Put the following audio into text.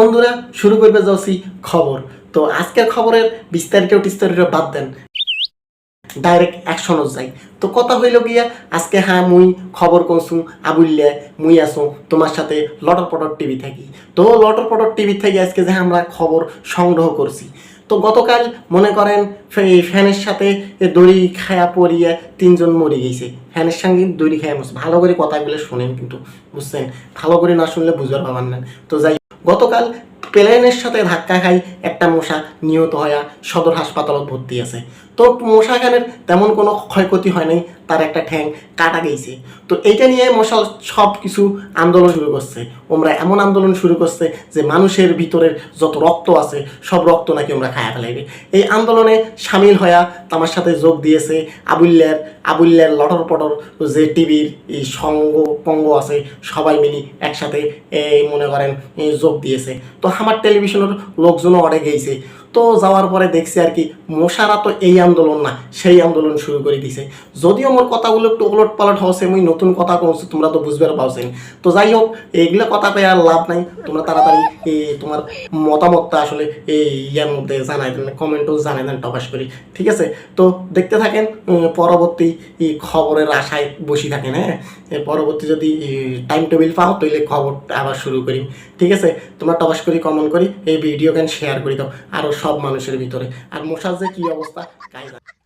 বন্ধুরা, শুরু করবে যাচ্ছি খবর। তো আজকের খবরের বিস্তারিত টিস্তারিত বাদ দেন। ডাইরেক্ট অ্যাকশনত যাই। তো কথা হইল গিয়া, আজকে হ্যাঁ মুই খবর কনসু আবুল্লে মুই আসো, তোমার সাথে লটর পটর টিভি থাকি। তো লটর পটর টিভি থেকে আজকে যে আমরা খবর সংগ্রহ করছি। তো গতকাল মনে করেন ফ্যানের সাথে দড়ি খায়া পড়িয়ে তিনজন মরে গেছে। ফ্যানের সঙ্গে দড়ি খায়া মরছে। ভালো করে কথাগুলো শোনেন কিন্তু, বুঝছেন? ভালো করে না শুনলে বুঝবার পাবার না। তো যাই গতকাল প্লেনের সাথে ধাক্কা খাই, একটা মশা নিহত হয়ে সদর হাসপাতালত ভর্তি আছে। তো মশাখানের তেমন কোনো ক্ষয়ক্ষতি হয় নাই, তার একটা ঠ্যাং কাটা গেছে তো এইটা নিয়ে মশা সব কিছু আন্দোলন শুরু করছে। ওমরা এমন আন্দোলন শুরু করছে যে মানুষের ভিতরের যত রক্ত আছে, সব রক্ত নাকি আমরা খায়া ফেলাইবে। এই আন্দোলনে সামিল হয়া আমার সাথে যোগ দিয়েছে আবুল্যার আবুল্যার লটর পটর, যে টিভির এই সঙ্গ পঙ্গ আছে, সবাই মিলি একসাথে এই মনে করেন যোগ দিয়েছে। তো আমার টেলিভিশনের লোকজনও অনেক গেছে তো যাওয়ার পরে দেখছি আর কি, মশারা তো এই আন্দোলন না, সেই আন্দোলন শুরু করে দিছে। যদিও মোর কথাগুলো একটু ওলট পালট হচ্ছে মুই নতুন কথা কইছি তোমরা তো বুঝবে পারছেন তো যাই হোক, এইগুলো কথা পেয়ে আর লাভ নাই। তোমরা তাড়াতাড়ি তোমার মতামতটা আসলে এই ইয়ার মধ্যে জানাই দেন, কমেন্টও জানাই দেন টপাস করি। ঠিক আছে? তো দেখতে থাকেন পরবর্তী এই খবরের আশায় বসি থাকেন হ্যাঁ? পরবর্তী যদি টাইম টেবিল পাও তাহলে খবর আবার শুরু করি ঠিক আছে? তোমরা টপাস করি কমেন্ট করি এই ভিডিও কেন শেয়ার করি দাও। আরও সব মানুষের ভিতরে আর মশার যে কি অবস্থা জানে।